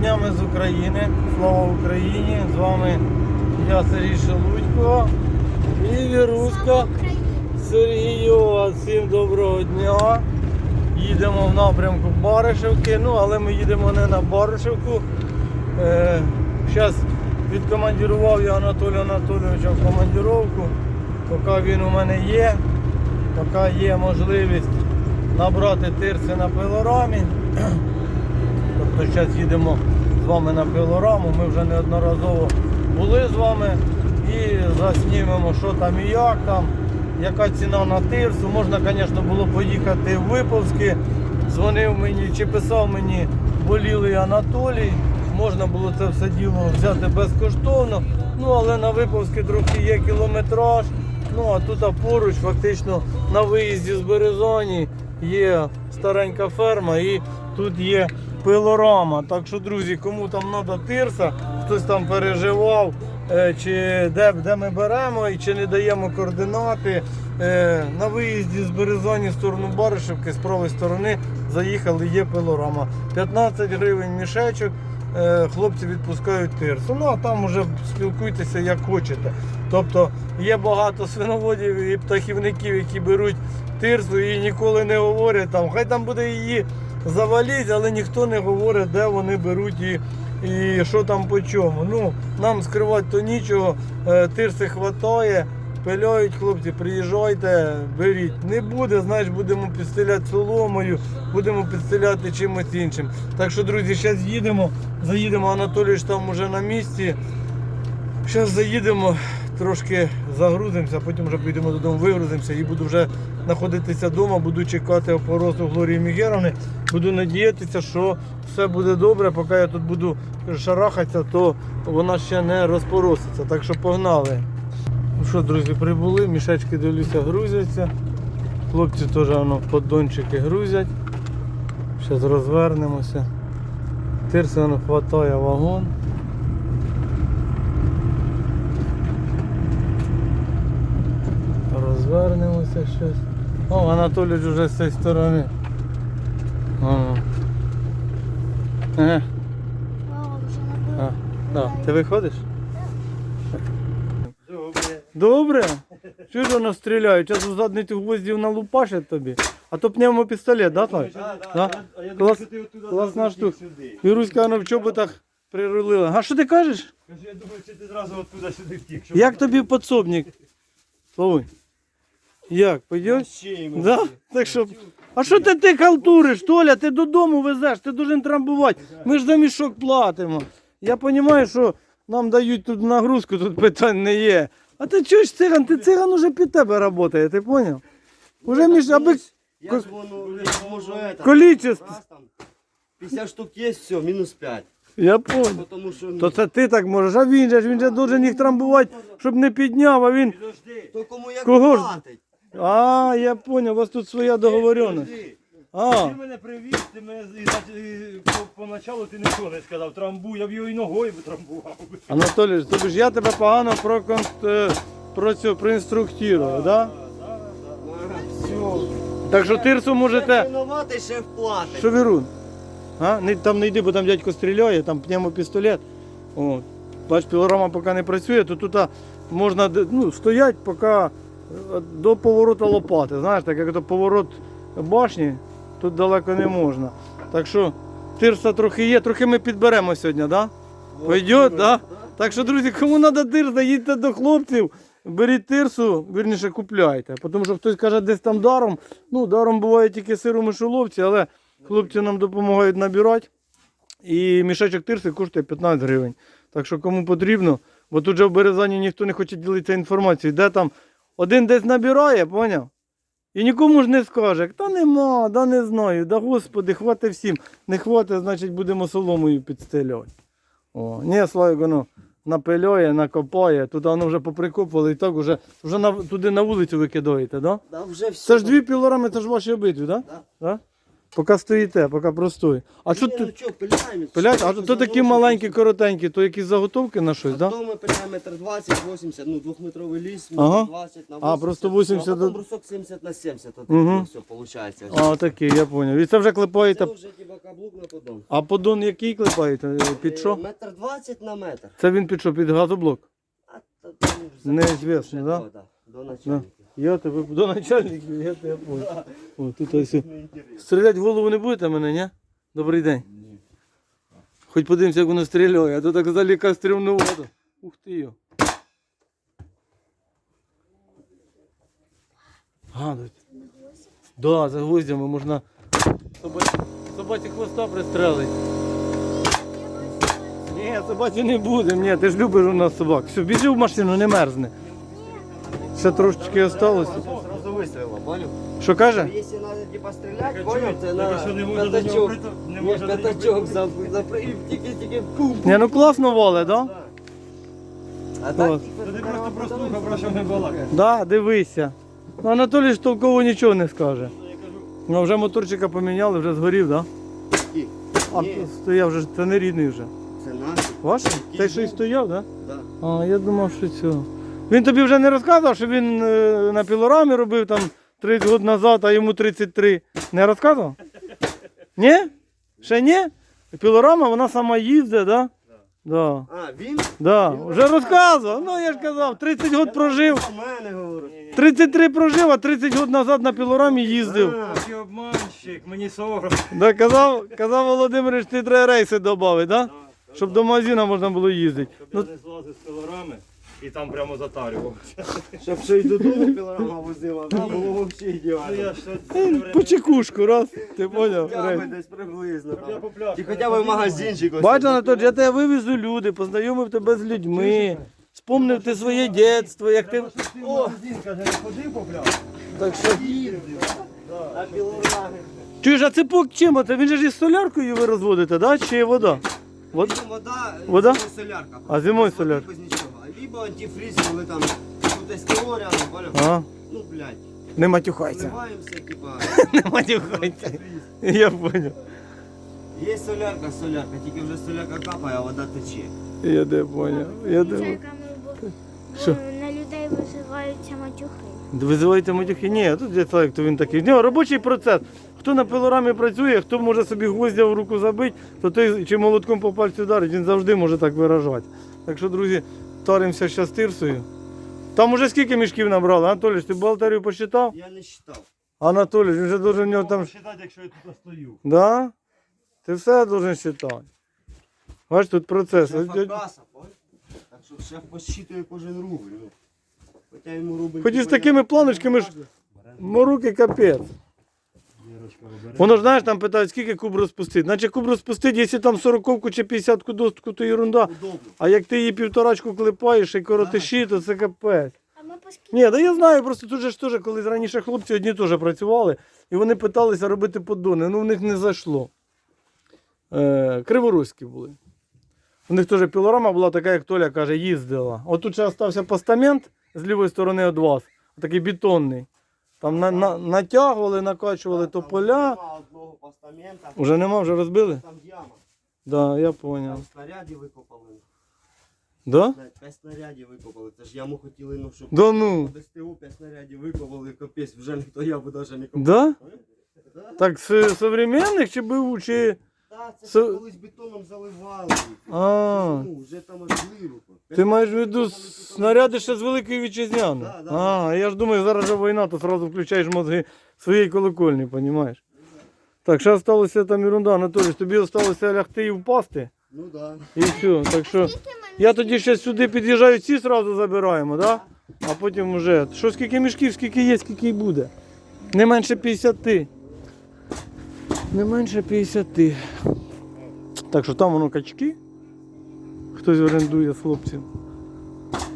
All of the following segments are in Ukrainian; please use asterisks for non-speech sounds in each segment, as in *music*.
Дня, ми з України. Слава Україні! З вами я Сергій Шелудько і Віруська Сергійова. Всім доброго дня. Їдемо в напрямку Баришевки, ну але ми їдемо не на Баришевку. Е, Зараз відкомандірував я Анатолія Анатолійовича в командіровку. Поки він у мене є, поки є можливість набрати тирси на пилорамі. Тобто зараз їдемо з вами на пилораму. Ми вже неодноразово були з вами і заснімемо, що там і як там, яка ціна на тирсу. Можна, звісно, було поїхати в Виповськи. Дзвонив мені чи писав мені болілий Анатолій. Можна було це все діло взяти безкоштовно. Ну але на Виповськи трохи є кілометраж. Ну а тут поруч, фактично на виїзді з Березані є старенька ферма і тут є пилорама. Так що, друзі, кому там треба тирса, хтось там переживав, е, чи де, де ми беремо і чи не даємо координати. Е, На виїзді з Березані в сторону Баришевки з правої сторони заїхали, є пилорама. 15 гривень мішечок. е, Хлопці відпускають тирсу. Ну а там вже спілкуйтеся як хочете. Тобто є багато свиноводів і птахівників, які беруть тирсу і ніколи не говорять там, хай там буде її заваліть, але ніхто не говорить, де вони беруть і, і що там по чому. Ну, нам скривати то нічого, е, тирси хватає. Пиляють хлопці, приїжджайте, беріть. Не буде, знаєш, будемо підстріляти соломою, будемо підстріляти чимось іншим. Так що, друзі, зараз їдемо. Заїдемо, Анатолійович там уже на місці. Зараз заїдемо, трошки загрузимося, потім вже поїдемо додому, вигрузимося і буду вже знаходитися вдома, буду чекати опоросу Глорії Мігеровни. Буду надіятися, що все буде добре. Поки я тут буду шарахатися, то вона ще не розпороситься. Так що погнали. Ну що, друзі, прибули, мішечки дивлюся, грузяться. Хлопці теж воно поддончики грузять. Зараз розвернемося. Тирси воно хватає вагон. Розвернемося щось. О, Анатолійович вже з цієї сторони. Ага. Ага. А, да. Ти виходиш? Добре. Чого ж воно стріляють? Зараз у задниці гвоздів налупашать тобі. А то пневмопістолет, да, Славич? Да? Клас, класна штука. Віруська воно в чоботах прирулила. А що ти кажеш? Кажу, я думаю, чи ти зразу оттуда сюди втік. Як тобі подсобник? Славуй. Як, пойдеш? Да? Так що. А що ти ти халтуриш, Толя? Ти додому везеш, ти должен трамбувати. Ми ж за мішок платимо. Я розумію, що нам дають тут нагрузку, тут питань не є. А ти чуєш циган? Ти циган уже під тебе працює, ти зрозумів? Уже між аби Я можу это. количество. раз там 50 штук є, все, мінус 5. Я понял. Тому що То це ти так можеш, а він же ж він же должен їх трамбувати, щоб не підняв, а він. то кому як Кого ж? платить. А, я понял, у вас тут своя договоренность. А, Ти мене привіз, ти мене і, за- і, по, поначалу ти нічого не сказав. Трамбуй, я б його і ногою би трамбував. Анатолій, тобі ж я тебе погано прокон... е, про цю проінструктував, да? Так що тирсу можете. Що вірун? А? Не, там не йди, бо там дядько стріляє, там пневмопістолет. О. Бач, пілорама поки не працює, то тут можна ну, стоять, поки е, до повороту лопати. Знаєш, так як то поворот башні, тут далеко не можна. Так що тирса трохи є, трохи ми підберемо сьогодні? Да? Пойдет, да? Так що, друзі, кому треба тирса, їдьте до хлопців, беріть тирсу, вірніше купляйте. Тому що хтось каже, десь там даром. Ну, даром буває тільки сиру мишоловці, але хлопці нам допомагають набирати. І мішечок тирси коштує 15 гривень. Так що кому потрібно, бо тут же в Березані ніхто не хоче ділитися інформацією, де там один десь набирає, поняв? І нікому ж не скаже, та нема, да не знаю, да господи, хвати всім. Не хватить, значить будемо соломою підстелювати. О, ні, Славик, воно напильоє, накопає, тут воно вже поприкопували і так вже, вже на, туди на вулицю викидаєте, да? Да вже все. Це ж дві пілорами, це ж ваші обидві, да? Да. Да? Поки стоїте, поки простой. А що ти ну пилять? А то такі маленькі, коротенькі, то якісь заготовки на щось, А да? то ми пиляємо метр 20, 80, ну двохметровий ліс, метр Ага. 20 на 80. А, просто 80 А до- потім брусок 70 на 70, от Мгм. все виходить. А, такі, я зрозумів. І це вже клепаєте. Це вже типа каблук на подон. А подон який клепаєте? Е, Під Е, що? Метр 20 на метр. Це він під що? Під газоблок? А то там вже Неізвісно, вже да? до, До начальника. Я тебе до начальників, я тебе понял. О, тут ось. Стріляти в голову не будете мене, ні? Добрий день. Ні. Хоч подивимося, як воно стріляє, а то так заліка стрімнувато. Ух ти йо. Гадуть. Да, за гвоздями можна собаці, собаці хвоста пристрелити. Ні, собаці не буде. Ні, ти ж любиш у нас собак. Все, біжи в машину, не мерзне. Ще трошечки осталося. Сразу вистрілила, поняв? Що каже? Якщо треба типа стріляти, Так, поняв, це на не п'ятачок. не Ні, може п'ятачок запри- і тільки тільки пум. Ні, ну класно вале, да? А Клас. типа, Та ти просто прослухав, про що ми балакаємо. Да, дивися. Ну, Анатолій ж толково нічого не скаже. Кажу, Ну, вже моторчика поміняли, вже згорів, да? А Ні. стояв вже, це не рідний вже. Це наш. Ваш? Той, що й стояв, да? Да. А, я думав, що цього. Він тобі вже не розказував, що він е, на пілорамі робив там 30 років назад, а йому 33. Не розказував? Ні? Ще ні? Пілорама, вона сама їздить, да? Да. А, він? Да. Вже розказував. Ну я ж казав, 30 років прожив. У мене говорить. 33 прожив, а 30 років назад на пілорамі їздив. Ти обманщик, мені соромно. Да, казав, казав Володимир, що ти треба рейси додати, да? щоб до магазину можна було їздити. Щоб Ну, я не злазив з пилорами і там прямо затарював. Щоб ще й додому пілорама возила, да, було взагалі Ну ідеально. я ж по чекушку, раз, ти поняв? Хоча Рейс. десь приблизно. Я там. по. Чи хоча б в магазинчик. ось. Анатолій, я тебе вивезу люди, познайомив тебе з людьми, спомнив ти своє дитинство, як ти. Треба, щоб ти в магазин, каже, не ходив по пляшкам. Так що... На пілорамі. Чуєш, а цепок чим? Оце? Він же ж із соляркою ви розводите, да? чи вода? Вод... Вода, Вода? зимою солярка. А зимою солярка. Без нічого. Либо антифриз, коли там тут СТО рядом. А, Ну, блядь. не матюхайся. Вливаємося, типа, *laughs* Не матюхайся. Я поняв. є солярка, солярка, тільки вже солярка капає, а вода тече. Я де поняв. Я де... Бо, Що? на людей висуваються матюхи. Визиваєте матюхи? Ні, тут я так, то він такий. Ні, робочий процес. Хто на пилорамі працює, хто може собі гвоздя в руку забити, то той чи молотком по пальцю вдарить, він завжди може так виражати. Так що, друзі, таримося ще з тирсою. Там уже скільки мішків набрали? Анатолій, ти бухгалтерію посчитав? Я не считав. Анатолій, він вже дуже в нього там. Считати, якщо я тут стою. Да? Ти все должен считати. Бач, тут процес. Шефа каса, понял? Так що шеф посчитує кожен рубль. Хоча йому рубль... Хоч із такими планочками ж мороки капець. Воно ж знаєш, там питають, скільки куб розпустити. Наче куб розпустити, якщо там 40 чи 50 достку, то ерунда. А як ти її півторачку клепаєш і коротиші, то це капець. Ні, да я знаю, просто тут же ж теж, коли раніше хлопці одні теж працювали, і вони питалися робити поддони, ну в них не зайшло. Е, криворуські були. У них теж пілорама була така, як Толя каже, їздила. От тут ще залишився постамент з лівої сторони від вас, такий бетонний. Там на, на, натягували, накачували тополя. одного постамента, Уже нема, вже розбили? там яма. Да, я поняв. Там снаряді викопали. Да? Блядь, П'ять снарядів викопали. Це ж яму хотіли, ну щоб Да ну. До СТУ п'ять снарядів викопали, капець, вже ніхто яму навіть не копав. Да? Так з современних чи БУ, чи. Це Со- ж колись бетоном заливали. А. Ну, вже там аж глибоко. Ти маєш в виду снаряди ще з великої вітчизняної? Да, да. А, я ж думаю, зараз же війна, то одразу включаєш мозги своєї колокольні, розумієш? Так, ще залишилося там ерунда, Анатолій, тобі залишилося лягти і впасти. Ну да. І все. Так що я тоді ще сюди під'їжджаю, ці одразу забираємо, да? а потім вже. Що скільки мішків, скільки є, скільки й буде. Не менше 50. Не менше 50. Так що там воно качки. Хтось орендує хлопців.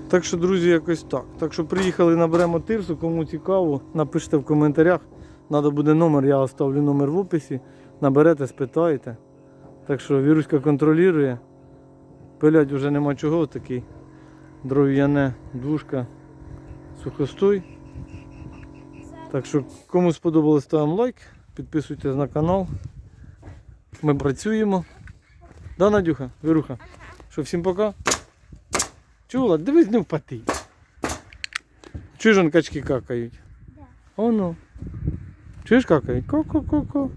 Так що, друзі, якось так. Так що приїхали, наберемо тирсу, кому цікаво, напишіть в коментарях. Треба буде номер, я оставлю номер в описі. Наберете, спитаєте. Так що віруська контролює. Пилять вже нема чого, такий дров'яне дужка, сухостой. Так що кому сподобалось, ставимо лайк, підписуйтесь на канал. Ми працюємо. Да, Надюха, Віруха? Що, всім пока? Чула? Дивись, не впати. Чуєш, он качки какають? Да. Оно. Чуєш какають? Ко-ко-ко-ко.